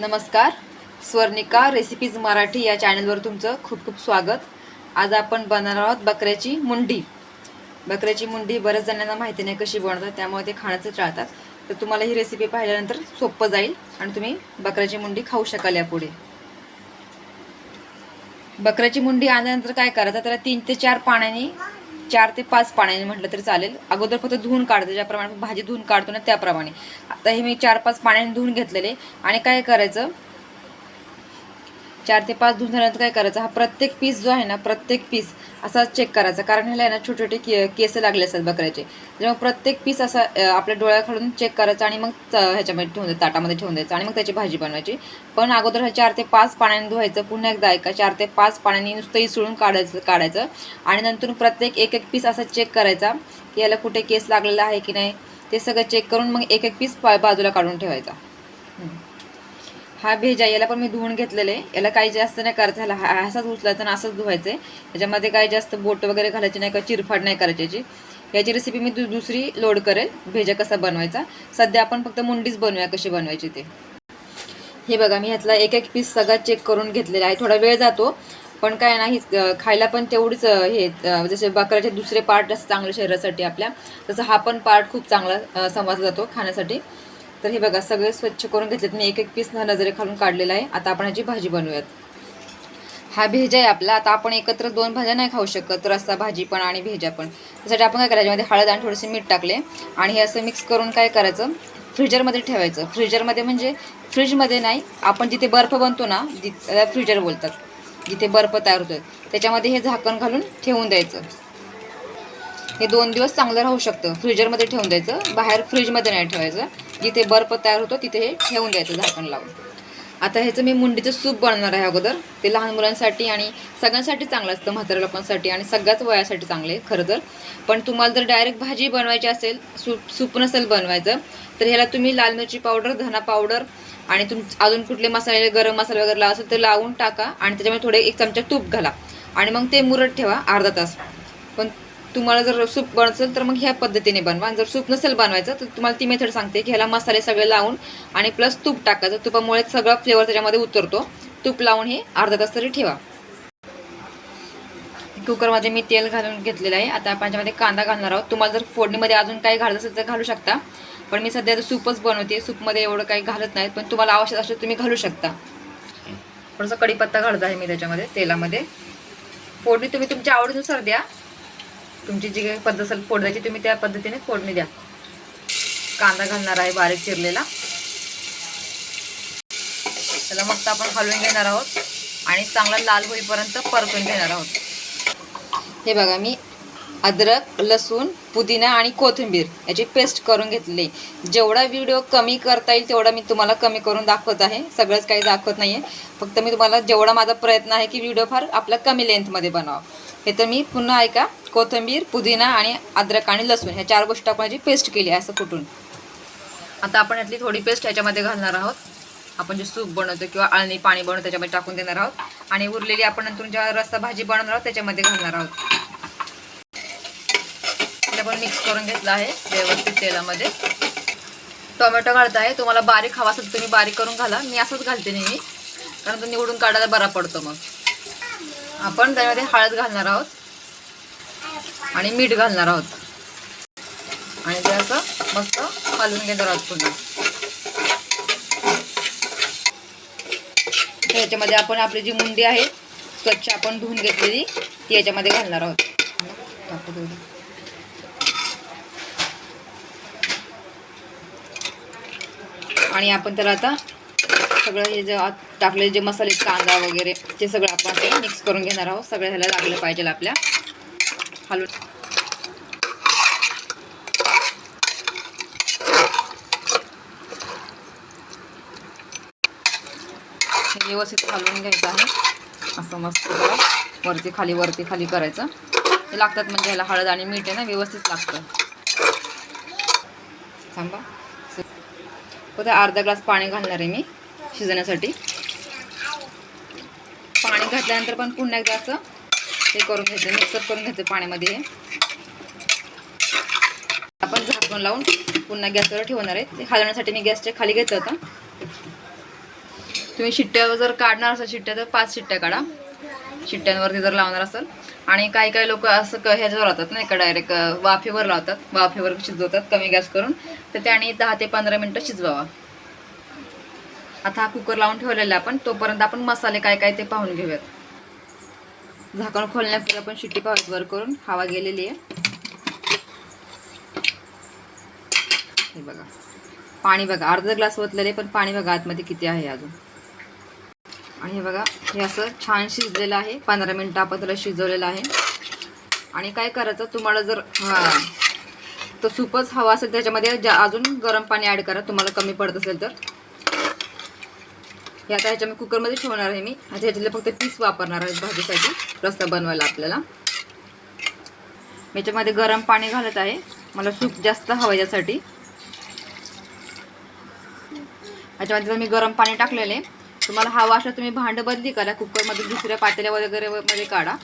नमस्कार. स्वर्णिका रेसिपीज मराठी या चॅनलवर तुमचं खूप खूप स्वागत. आज आपण बनणार आहोत बकऱ्याची मुंडी. बकऱ्याची मुंडी बऱ्याच जणांना माहिती नाही कशी बनवतात त्यामुळे ते खाण्याचं टाळतात तर तुम्हाला ही रेसिपी पाहिल्यानंतर सोपं जाईल आणि तुम्ही बकऱ्याची मुंडी खाऊ शकाल यापुढे. बकऱ्याची मुंडी आणल्यानंतर काय करायचं? त्याला तीन ते चार पाण्याने चार ते पाच पाण्याने म्हटलं तरी चालेल. अगोदर फक्त धुवून काढते ज्याप्रमाणे भाजी धुवून काढतो ना त्याप्रमाणे. आता हे मी चार पाच पाण्याने धुवून घेतलेले. आणि काय करायचं? चार ते पाच धुवून झाल्यानंतर काय करायचं? हा प्रत्येक पीस जो आहे ना प्रत्येक पीस असा चेक करायचा. कारण ह्याला आहे ना छोटे छोटे के केस लागले असतात बकऱ्याचे. जेव्हा प्रत्येक पीस असा आपल्या डोळ्याकडून चेक करायचा आणि मग त- ह्याच्यामध्ये ठेवून द्यायचं ताटामध्ये ठेवून द्यायचं आणि मग त्याची भाजी बनवायची. पण अगोदर ह्या चार ते पाच पाण्याने धुवायचं पुन्हा एकदा ऐका चार ते पाच पाण्याने नुसतं इसळून काढायचं काढायचं आणि नंतर प्रत्येक एक एक पीस असा चेक करायचा की याला कुठे केस लागलेला आहे की नाही ते सगळं चेक करून मग एक एक पीस बाजूला काढून ठेवायचा. हा भेज आहे याला पण मी धुवून घेतलेले. आहे याला काही जास्त नाही करायचं ह्याला हा- असाच उचलायचा आणि असंच धुवायचं. आहे याच्यामध्ये काही जास्त बोट वगैरे घालायची नाही का चिरफाड नाही करायची याची. रेसिपी मी दु दुसरी लोड करेल भेजा कसा बनवायचा. सध्या आपण फक्त मुंडीच बनवूया कशी बनवायची ते. हे बघा मी ह्यातला एक एक पीस सगळा चेक करून घेतलेला आहे. थोडा वेळ जातो पण काय नाही खायला पण तेवढीच हे जसे बकऱ्याचे दुसरे पार्ट जास्त चांगले शरीरासाठी आपल्या तसं हा पण पार्ट खूप चांगला समजला जातो खाण्यासाठी. तर हे बघा सगळे स्वच्छ करून घेतलेत. मी एक एक पीस नजरे खालून काढलेला आहे. आता आपण ह्याची भाजी बनवूयात. हा भेजा आहे आपला. आता आपण एकत्र दोन भाज्या नाही खाऊ शकत. रस्सा भाजी पण आणि भेजा पण. त्यासाठी आपण काय करायचं? यामध्ये हळद आणि थोडेसे मीठ टाकले. आणि हे असं मिक्स करून काय करायचं? फ्रीजरमध्ये ठेवायचं. फ्रीजरमध्ये म्हणजे फ्रीजमध्ये नाही आपण जिथे बर्फ बनतो ना जिथे फ्रीजर बोलतात. जिथे बर्फ तयार होतो त्याच्यामध्ये हे झाकण घालून ठेवून द्यायचं. हे दोन दिवस चांगलं राहू शकतं. फ्रीजरमध्ये ठेवून द्यायचं. बाहेर फ्रीजमध्ये नाही ठेवायचं. जिथे बर्फ तयार होतो तिथे हे ठेवून द्यायचं झाकण लावून. आता ह्याचं मी मुंडीचं सूप बनवणार आहे अगोदर. ते लहान मुलांसाठी आणि सगळ्यांसाठी चांगलं असतं म्हाताऱ्या लोकांसाठी आणि सगळ्याच वयासाठी चांगले आहे खरं तर. पण तुम्हाला जर डायरेक्ट भाजी बनवायची असेल सूप सूप नसेल बनवायचं तर ह्याला तुम्ही लाल मिरची पावडर धना पावडर आणि तुम अजून कुठले मसाले गरम मसाला वगैरे लावा असेल तर लावून टाका आणि त्याच्यामध्ये थोडे एक चमचा तूप घाला. आणि मग ते मुरत ठेवा अर्धा तास. पण तुम्हाला जर सूप बनसेल तर मग ह्या पद्धतीने बनवा. आणि जर सूप नसेल बनवायचं तर तुम्हाला ती मेथड सांगते की ह्याला मसाले सगळे लावून आणि प्लस तूप टाकायचं तुपामुळे सगळा फ्लेवर त्याच्यामध्ये उतरतो तूप लावून हे अर्धा तास तरी ठेवा. कुकरमध्ये मी तेल घालून घेतलेलं आहे. आता आपण याच्यामध्ये कांदा घालणार आहोत. तुम्हाला जर फोडणीमध्ये अजून काही घालत असेल तर घालू शकता. पण मी सध्या तर सूपच बनवते. सूपमध्ये एवढं काही घालत नाहीत पण तुम्हाला आवश्यक असेल तुम्ही घालू शकता. थोडासा कढीपत्ता घालत आहे मी त्याच्यामध्ये तेलामध्ये. फोडणी तुम्ही तुमच्या आवडीनुसार द्या. तुमची जी काही पद्धत असेल फोडायची तुम्ही त्या पद्धतीने फोडणी द्या. कांदा घालणार आहे बारीक चिरलेला. त्याला मस्त आपण हलवून घेणार आहोत आणि चांगला लाल होईपर्यंत परतून घेणार आहोत. हे बघा मी अद्रक लसूण पुदिना आणि कोथिंबीर याची पेस्ट करून घेतली. जेवढा व्हिडिओ कमी करता येईल तेवढा मी तुम्हाला कमी करून दाखवत आहे. सगळंच काही दाखवत नाही आहे फक्त मी तुम्हाला जेवढा माझा प्रयत्न आहे की व्हिडिओ फार आपला कमी लेंथमध्ये बनावा हे तर मी पुन्हा ऐका. कोथिंबीर पुदिना आणि अद्रक आणि लसूण ह्या चार गोष्टी आपण याची पेस्ट केली आहे असं कुठून? आता आपण यातली थोडी पेस्ट ह्याच्यामध्ये घालणार आहोत. आपण जे सूप बनवतो किंवा अळणी पाणी बनवतो त्याच्यामध्ये टाकून देणार आहोत. आणि उरलेली आपण नंतर ज्या रस्सा भाजी बनवणार आहोत त्याच्यामध्ये घालणार आहोत. आपण पण मिक्स करून घेतलं आहे व्यवस्थित तेलामध्ये. टोमॅटो घालत आहे. तुम्हाला बारीक हवा असेल तुम्ही बारीक करून घाला. मी असंच घालते नेहमी. कारण तो निवडून काढायला बरा पडतो मग. आपण त्यामध्ये हळद घालणार आहोत. आणि मीठ घालणार आहोत. आणि ते असं मस्त हलवून घेणार आहोत पुन्हा. याच्यामध्ये आपण आपली जी मुंडी आहे स्वच्छ आपण धुवून घेतलेली ती याच्यामध्ये घालणार आहोत. आणि आपण त्याला आता सगळं हे जे आत टाकलेले जे मसाले कांदा वगैरे ते सगळं आपण ते मिक्स करून घेणार आहोत. सगळं ह्याला लागलं पाहिजे आपल्या. हलू व्यवस्थित हलवून घ्यायचं आहे. असं मस्त वरती खाली वरती खाली करायचं. ते लागतात म्हणजे ह्याला हळद आणि मीठ आहे ना व्यवस्थित लागतं. थांबा. अर्धा ग्लास पाणी घालणार आहे मी शिजण्यासाठी. घातल्यानंतर पण पुन्हा एकदा असं हे करून घ्यायचं मिक्सअप करून घ्यायचं पाण्यामध्ये. हे आपण झाकून लावून पुन्हा गॅसवर ठेवणार आहे. ते हलवण्यासाठी मी गॅसच्या खाली घेतलं होतं. तुम्ही शिट्ट्या जर काढणार असाल शिट्ट्या तर पाच शिट्ट्या काढा. शिट्ट्यांवरती जर लावणार असाल. आणि काही काही लोक असं क ह्याच्यावर लावतात नाही का डायरेक्ट वाफेवर लावतात. वाफेवर शिजवतात कमी गॅस करून. तर त्याने दहा ते पंधरा मिनटं शिजवावा. आता हा कुकर लावून ठेवलेला आहे आपण तोपर्यंत आपण मसाले काय काय ते पाहून घेऊयात. झाकण खोलण्यापूर्वी आपण शिट्टी पाहूयात वर करून हवा गेलेली आहे. हे बघा. पाणी बघा. अर्धा ग्लास ओतलेले आहे, पण पाणी बघा आतमध्ये किती आहे अजून. आणि हे बघा हे असं छान शिजलेलं आहे. पंधरा मिनटं आपण त्याला शिजवलेलं आहे. आणि काय करायचं तुम्हाला जर हां. तर सूपच हवा असेल त्याच्यामध्ये जा अजून गरम पाणी ॲड करा. तुम्हाला कमी पडत असेल तर. हे आता ह्याच्या मी कुकरमध्ये ठेवणार आहे मी. आता ह्याच्यातले फक्त पीस वापरणार आहे भाजीसाठी रस्सा बनवायला आपल्याला. याच्यामध्ये गरम पाणी घालत आहे. मला सूप जास्त हवं यासाठी. ह्याच्यामध्ये मी गरम पाणी टाकलेले आहे तुम्हाला हवा असलं तुम्ही भांडं बदली करा. कुकरमध्ये दुसऱ्या पातेल्या वगैरे मध्ये काढा.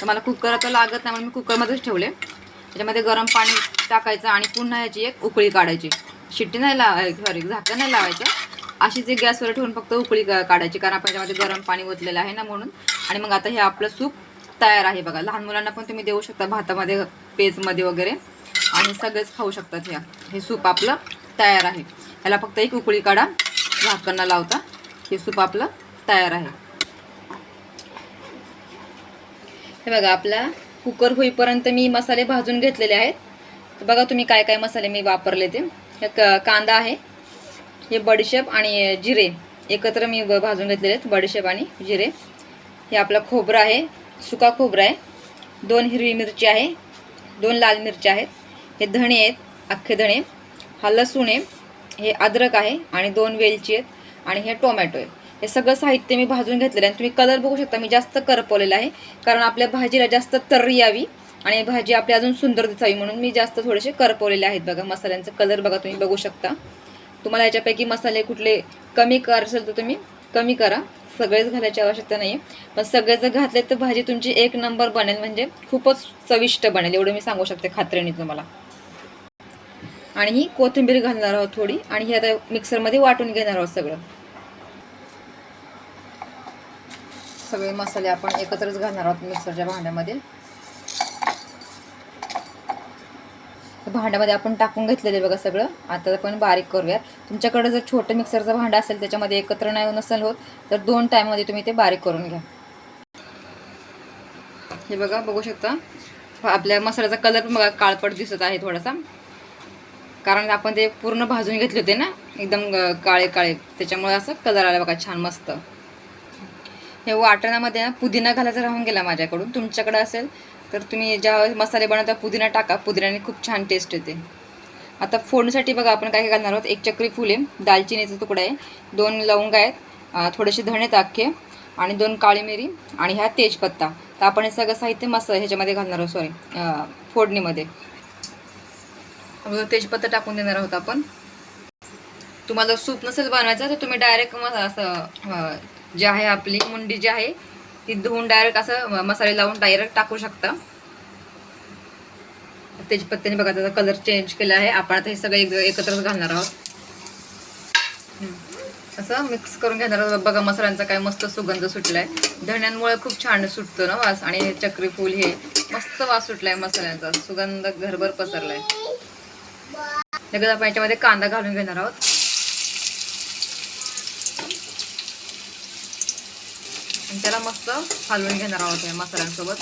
तर मला कुकर आता लागत नाही म्हणून मी कुकरमध्येच ठेवले. त्याच्यामध्ये गरम पाणी टाकायचं आणि पुन्हा याची एक उकळी काढायची. शिट्टी नाही लावा सॉरी झाकण नाही लावायचं. अशी जे गॅसवर ठेवून फक्त उकळी का- काढायची कारण आपण त्यामध्ये गरम पाणी ओतलेलं आहे ना म्हणून. आणि मग आता हे आपलं सूप तयार आहे बघा. लहान मुलांना पण तुम्ही देऊ शकता भातामध्ये पेजमध्ये वगैरे. आणि सगळेच खाऊ शकतात ह्या हे सूप आपलं तयार आहे. ह्याला फक्त एक उकळी काढा. झाकण लावता. हे सूप आपलं तयार आहे. हे बघा आपला कुकर होईपर्यंत मी मसाले भाजून घेतलेले आहेत. बघा तुम्ही काय काय मसाले मी वापरले ते. हे क कांदा आहे. हे बडीशेप आणि जिरे. एकत्र मी ब- भाजून घेतलेले आहेत बडीशेप आणि जिरे. हे आपलं खोबरं आहे सुका खोबरं आहे. दोन हिरवी मिरची आहे दोन लाल मिरच्या आहेत. हे धणे आहेत अख्खे धणे. हा लसूण आहे हे अद्रक आहे आणि दोन वेलची आहेत आणि हे टोमॅटो आहे. हे सगळं साहित्य मी भाजून घेतलेलं आहे आणि तुम्ही कलर बघू शकता मी जास्त करपवलेला आहे. कारण आपल्या भाजीला जास्त तर्री यावी आणि भाजी आपली अजून सुंदर दिसावी म्हणून मी जास्त थोडेसे करपवलेले आहेत बघा. मसाल्यांचा कलर बघा तुम्ही बघू शकता. तुम्हाला याच्यापैकी मसाले कुठले कमी कर असेल तर तुम्ही कमी करा. सगळेच घालायची आवश्यकता नाही आहे पण सगळे जर घातले तर भाजी तुमची एक नंबर बनेल म्हणजे खूपच चविष्ट बनेल एवढं मी सांगू शकते खात्रीने तुम्हाला. आणि ही कोथिंबीर घालणार आहोत थोडी आणि ही आता मिक्सरमध्ये वाटून घेणार आहोत सगळं. सगळे मसाले आपण एकत्रच घालणार आहोत मिक्सरच्या भांड्यामध्ये तर भांड्यामध्ये आपण टाकून घेतलेले बघा सगळं. आता आपण बारीक करूयात. तुमच्याकडे जर छोटं मिक्सरचं भांडं असेल त्याच्यामध्ये एकत्र नाही नसेल होत तर दोन टाईममध्ये तुम्ही ते बारीक करून घ्या. हे बघा बघू शकता. आपल्या मसाल्याचा कलर पण बघा काळपट दिसत आहे थोडासा. कारण आपण ते पूर्ण भाजून घेतले होते ना एकदम काळे काळे. त्याच्यामुळे असं कलर आला बघा छान मस्त. हे वाटणामध्ये ना पुदिना घालायचा राहून गेला माझ्याकडून. तुमच्याकडे असेल तर तुम्ही ज्या मसाले बनवता पुदिना टाका. पुदिन्याने खूप छान टेस्ट येते. आता फोडणीसाठी बघा आपण काय काय घालणार आहोत? एक चक्री फुले दालचिनीचा तुकडा आहे दोन लवंग आहेत थोडेसे धणे ताखे आणि दोन काळी मिरी आणि ह्या तेजपत्ता. तर आपण हे सगळं साहित्य मस्त ह्याच्यामध्ये घालणार आहोत सॉरी फोडणीमध्ये. तेजपत्ता टाकून देणार आहोत आपण. तुम्हाला सूप नसेल बनवायचं तर तुम्ही डायरेक्ट असं जे आहे आपली मुंडी जी आहे ती धुवून डायरेक्ट असं मसाले लावून डायरेक्ट टाकू शकता. तेजपत्त्याने बघा त्याचा कलर चेंज केला आहे. आपण आता हे सगळं एक एकत्रच घालणार आहोत. असं मिक्स करून घेणार आहोत. बघा मसाल्यांचा काय मस्त सुगंध सुटलाय. धण्यांमुळे खूप छान सुटतो ना वास. आणि हे चक्री फूल हे मस्त वास सुटलाय मसाल्यांचा. सुगंध घरभर पसरलाय. लगेच आपण याच्यामध्ये कांदा घालून घेणार आहोत. आणि त्याला मस्त हलवून घेणार आहोत या मसाल्यांसोबत.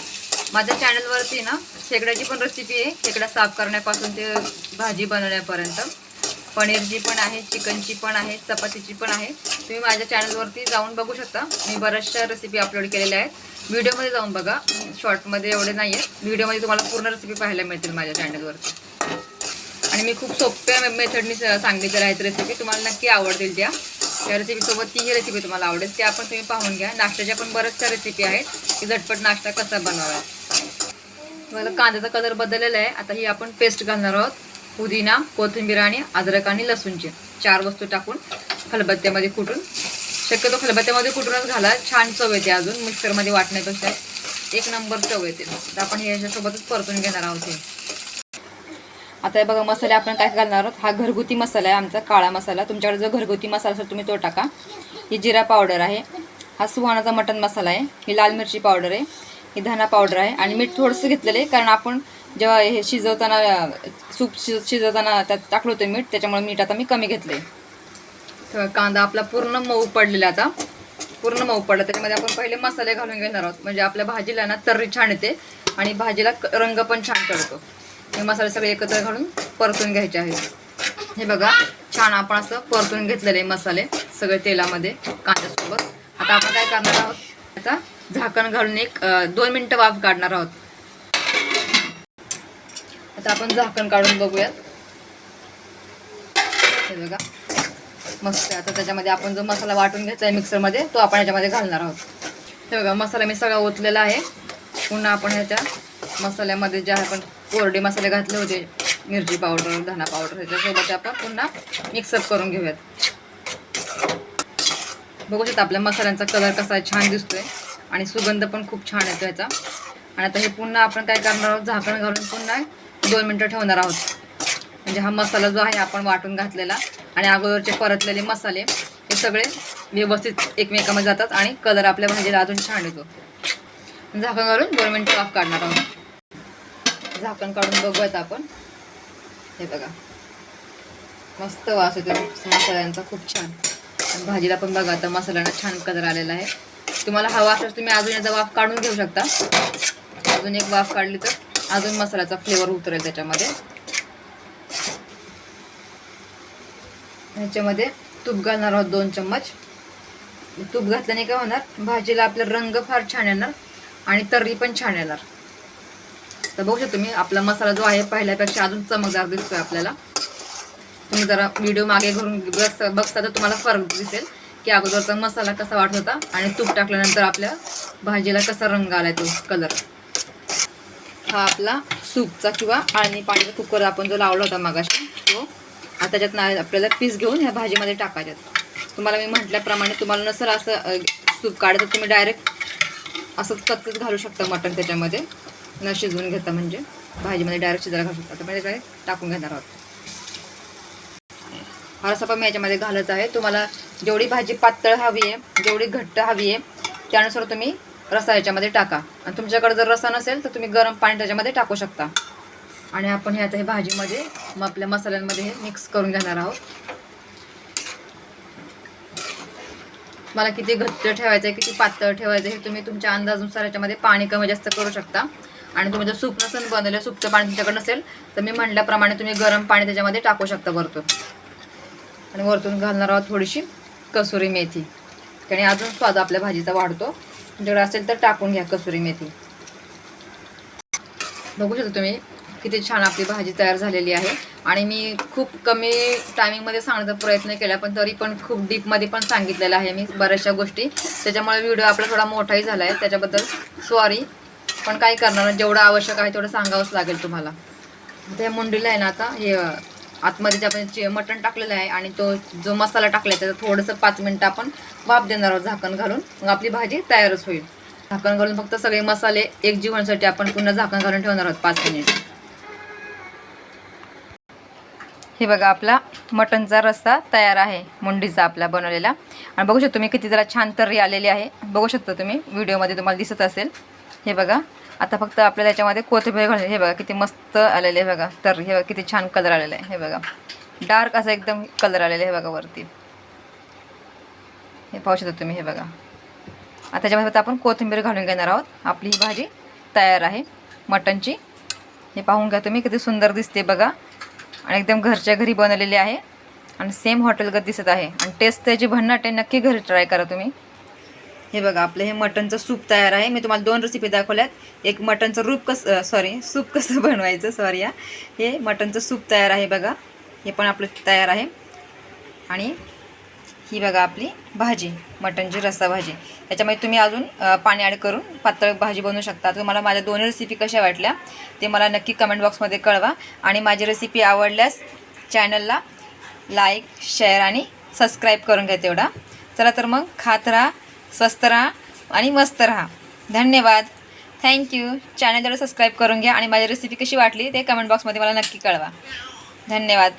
माझ्या चॅनलवरती ना शेकड्याची पण रेसिपी आहे. शेकड्या साफ करण्यापासून ते भाजी बनवण्यापर्यंत. पनीरची पण आहे चिकनची पण आहे चपातीची पण आहे. तुम्ही माझ्या चॅनलवरती जाऊन बघू शकता. मी बऱ्याचशा रेसिपी अपलोड केलेल्या आहेत. व्हिडिओमध्ये जाऊन बघा. शॉर्टमध्ये एवढे नाही आहेत व्हिडिओमध्ये तुम्हाला पूर्ण रेसिपी पाहायला मिळतील माझ्या चॅनलवरती आणि मी खूप सोप्या मेथडनी सांगितलेल्या आहेत रेसिपी तुम्हाला नक्की आवडतील त्या. त्या रेसिपीसोबत तीही रेसिपी तुम्हाला आवडेल. त्या पण तुम्ही पाहून घ्या. नाश्त्याच्या पण बऱ्याचशा रेसिपी आहेत. की झटपट नाश्ता कसा बनवावा. तुम्हाला कांद्याचा कलर बदललेला आहे. आता ही आपण पेस्ट घालणार आहोत. पुदिना कोथिंबीर आणि अद्रक आणि लसूणची. चार वस्तू टाकून खलबत्त्यामध्ये कुटून शक्यतो खलबत्त्यामध्ये कुटूनच घाला. छान चव येते अजून. मिक्सरमध्ये वाटण्यापेक्षा एक नंबर चव येते. तर आपण ह्याच्यासोबतच परतून घेणार आहोत हे. आता हे बघा मसाले आपण काय घालणार आहोत? हा घरगुती मसाला आहे आमचा काळा मसाला. तुमच्याकडे जो घरगुती मसाला असेल तुम्ही तो टाका. ही जिरा पावडर आहे. हा सुहाणाचा मटन मसाला आहे. ही लाल मिरची पावडर आहे. ही धना पावडर आहे. आणि मीठ थोडंसं घेतलेलं आहे कारण आपण जेव्हा हे शिजवताना सूप शिज शिजवताना त्यात टाकलं होतं मीठ त्याच्यामुळे मीठ आता मी कमी घेतलं आहे कांदा आपला पूर्ण मऊ पडलेला आता. पूर्ण मऊ पडला. त्याच्यामध्ये आपण पहिले मसाले घालून घेणार आहोत. म्हणजे आपल्या भाजीला ना तर्री छान येते. आणि भाजीला क- रंग पण छान चढतो हे मसाले सगळे एकत्र घालून परतून घ्यायचे आहेत. हे बघा छान आपण असं परतून घेतलेले मसाले सगळे तेलामध्ये कांद्यासोबत. आता आपण काय करणार आहोत? आता झाकण घालून एक दोन मिनटं वाफ काढणार आहोत. आता आपण झाकण काढून बघूयात. हे बघा मस्त आता त्याच्यामध्ये आपण जो मसाला वाटून घेतलाय मिक्सरमध्ये तो आपण याच्यामध्ये घालणार आहोत. हे बघा मसाला मी सगळा ओतलेला आहे. पुन्हा आपण ह्याच्या मसाल्यामध्ये जे आपण कोरडे मसाले घातले होते मिरची पावडर धना पावडर ह्याच्यासोबत आपण पुन्हा मिक्सअप करून घेऊयात. बघू शकता आपल्या मसाल्यांचा कलर कसा आहे, छान दिसतोय आणि सुगंध पण खूप छान येतो याचा. आणि आता हे पुन्हा आपण काय करणार आहोत झाकण घालून पुन्हा दोन मिनटं ठेवणार आहोत. म्हणजे हा मसाला जो आहे आपण वाटून घातलेला आणि अगोदरचे परतलेले मसाले हे सगळे व्यवस्थित एकमेकामध्ये जातात आणि कलर आपल्या भाजीला अजून छान येतो. झाकण घालून दोन मिनटं ऑफ काढणार आहोत. झाकण काढून बघूयात आपण. हे बघा. मस्त वास येतो मसाल्यांचा खूप छान. आणि भाजीला पण बघा आता मसाल्यांना छान कलर आलेला आहे. तुम्हाला हवा असल्यास तुम्ही अजून एकदा वाफ काढून घेऊ शकता. अजून एक वाफ काढली तर अजून मसाल्याचा फ्लेवर उतरेल त्याच्यामध्ये. ह्याच्यामध्ये तूप घालणार आहोत दोन चम्मच. तूप घातल्याने काय होणार? भाजीला आपला रंग फार छान येणार आणि तर्री पण छान येणार. तर बघू शकतो तुम्ही आपला मसाला जो आहे पहिल्यापेक्षा अजून चमकदार दिसतोय आपल्याला. तुम्ही जरा व्हिडिओ मागे घरून बघता तर तुम्हाला फरक दिसेल की अगोदरचा मसाला कसा वाटत होता आणि तूप टाकल्यानंतर आपल्या भाजीला कसा रंग आलाय तो कलर हा आपला सूपचा किंवा आळणी पाण्याचा कुकर आपण जो लावला होता मगाशी तो आता त्याच्यात ना आपल्याला पीस घेऊन ह्या भाजीमध्ये टाकायच्यात. तुम्हाला मी म्हटल्याप्रमाणे तुम्हाला नसेल असं सूप काढायचं तुम्ही डायरेक्ट असंच कच्चच घालू शकता मटण त्याच्यामध्ये. न शिजवून घेता म्हणजे. भाजीमध्ये डायरेक्ट शिजायला घालू शकता. तर म्हणजे काय टाकून घेणार आहोत. फारसा पण मी याच्यामध्ये घालत आहे. तुम्हाला जेवढी भाजी पातळ हवी आहे जेवढी घट्ट हवी आहे त्यानुसार तुम्ही रसा याच्यामध्ये टाका. आणि तुमच्याकडे जर रसा नसेल तर तुम्ही गरम पाणी त्याच्यामध्ये टाकू शकता. आणि आपण हे आता हे भाजीमध्ये मग आपल्या मसाल्यांमध्ये हे मिक्स करून घेणार आहोत. मला किती घट्ट ठेवायचं आहे किती पातळ ठेवायचं आहे हे तुम्ही तुमच्या अंदाजानुसार याच्यामध्ये पाणी कमी जास्त करू शकता. आणि तुम्ही जर सूप नसेल बनवलं सूपचं पाणी तुमच्याकडे नसेल तर मी म्हटल्याप्रमाणे तुम्ही गरम पाणी त्याच्यामध्ये टाकू शकता वरतून. आणि वरतून घालणार आहोत थोडीशी कसुरी मेथी. त्याने अजून स्वाद आपल्या भाजीचा वाढतो. तुमच्याकडे असेल तर टाकून घ्या कसुरी मेथी. बघू शकता तुम्ही किती छान आपली भाजी तयार झालेली आहे. आणि मी खूप कमी टायमिंगमध्ये सांगण्याचा प्रयत्न केला पण तरी पण खूप डीपमध्ये पण सांगितलेलं आहे मी बऱ्याचशा गोष्टी. त्याच्यामुळे व्हिडिओ आपला थोडा मोठाही झाला आहे त्याच्याबद्दल सॉरी पण काही करणार जेवढं आवश्यक आहे तेवढं सांगावंच लागेल तुम्हाला. त्या मुंडीला आहे ना आता हे आतमध्ये जे आपण मटण टाकलेलं आहे आणि तो जो मसाला टाकला आहे त्याचं थोडंसं पाच मिनटं आपण वाफ देणार आहोत झाकण घालून. मग आपली भाजी तयारच होईल. झाकण घालून फक्त सगळे मसाले एक जीवनसाठी आपण पुन्हा झाकण घालून ठेवणार आहोत पाच मिनिट. हे बघा आपला मटणचा रस्सा तयार आहे मुंडीचा आपला बनवलेला. आणि बघू शकतो तुम्ही किती जरा छान तर्री आलेली आहे. बघू शकता तुम्ही व्हिडिओमध्ये तुम्हाला दिसत असेल. हे बघा. आता फक्त आपल्याला याच्यामध्ये कोथिंबीर घालून हे बघा किती मस्त आलेले आहे बघा. तर हे बघा किती छान कलर आलेला आहे. हे बघा. डार्क असा एकदम कलर आलेला आहे बघा वरती. हे पाहू शकता तुम्ही हे बघा. आता त्याच्यामध्ये फक्त आपण कोथिंबीर घालून घेणार आहोत. आपली ही भाजी तयार आहे. मटणची हे पाहून घ्या तुम्ही किती सुंदर दिसते बघा. आणि एकदम घरच्या घरी बनवलेली आहे. आणि सेम हॉटेलगत दिसत आहे. आणि टेस्ट त्याची भन्नाट आहे. नक्की घरी ट्राय करा तुम्ही. हे बघा आपलं हे मटणचं सूप तयार आहे. मी तुम्हाला दोन रेसिपी दाखवल्यात. एक मटणचं रूप कसं सॉरी सूप कसं बनवायचं सॉरी या हे मटणचं सूप तयार आहे बघा. हे पण आपलं तयार आहे. आणि ही बघा आपली भाजी मटणची रस्सा भाजी. त्याच्यामध्ये तुम्ही अजून पाणी ॲड करून पातळ भाजी बनवू शकता. तुम्हाला माझ्या दोन्ही रेसिपी कशा वाटल्या ते मला नक्की कमेंट बॉक्समध्ये कळवा. आणि माझी रेसिपी आवडल्यास चॅनलला लाईक शेअर आणि सबस्क्राईब करून घ्या तेवढा. चला तर मग खात राहा. स्वस्त राहा आणि मस्त राहा. धन्यवाद. थँक्यू चॅनल जरा सबस्क्राईब करून घ्या आणि माझी रेसिपी कशी वाटली ते कमेंट बॉक्समध्ये मला नक्की कळवा. धन्यवाद.